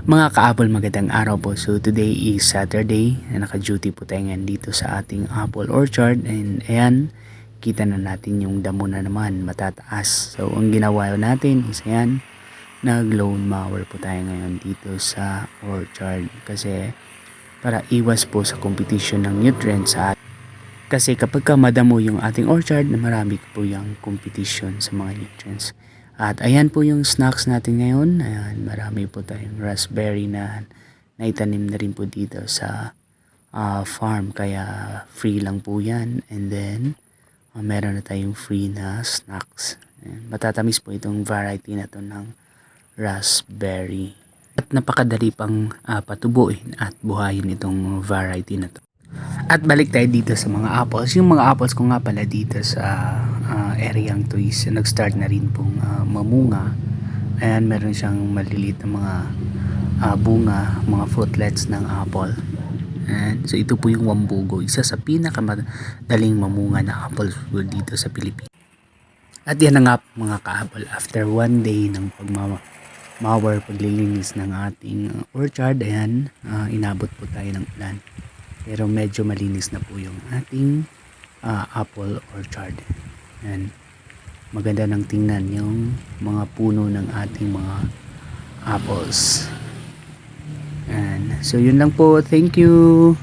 Mga ka-Apple, magandang araw po. So today is Saturday na naka-duty po tayo ngayon dito sa ating Apple Orchard and ayan, kita na natin yung damo na naman matataas. So ang ginawa natin is ayan, nag-loan mower po tayo ngayon dito sa orchard kasi para iwas po sa competition ng nutrients sa at- kasi kapag ka madamo yung ating orchard, marami po yung competition sa mga nutrients. At ayan po yung snacks natin ngayon. Ayan, marami po tayong raspberry na naitanim na rin po dito sa ah, farm. Kaya free lang po yan. And then, ah, meron na tayong free na snacks. Ayan, matatamis po itong variety na to ng raspberry. At napakadali pang ah, patubuin at buhayin itong variety na to. At balik tayo dito sa mga apples. Yung mga apples ko nga pala dito sa uh, areang to nag-start na rin pong ah, mamunga. Ayan, meron siyang maliliit na mga ah, bunga, mga fruitlets ng apple. Ayan. So ito po yung wambugo, isa sa pinakamadaling mamunga na apples po dito sa Pilipinas. At yan na nga mga ka-apple, after one day ng pagmama mower paglilinis ng ating orchard, ayan, ah, inabot po tayo ng ulan. Pero medyo malinis na po yung ating ah, apple orchard. Ayan. Maganda nang tingnan yung mga puno ng ating mga apples. Ayan. So yun lang po. Thank you.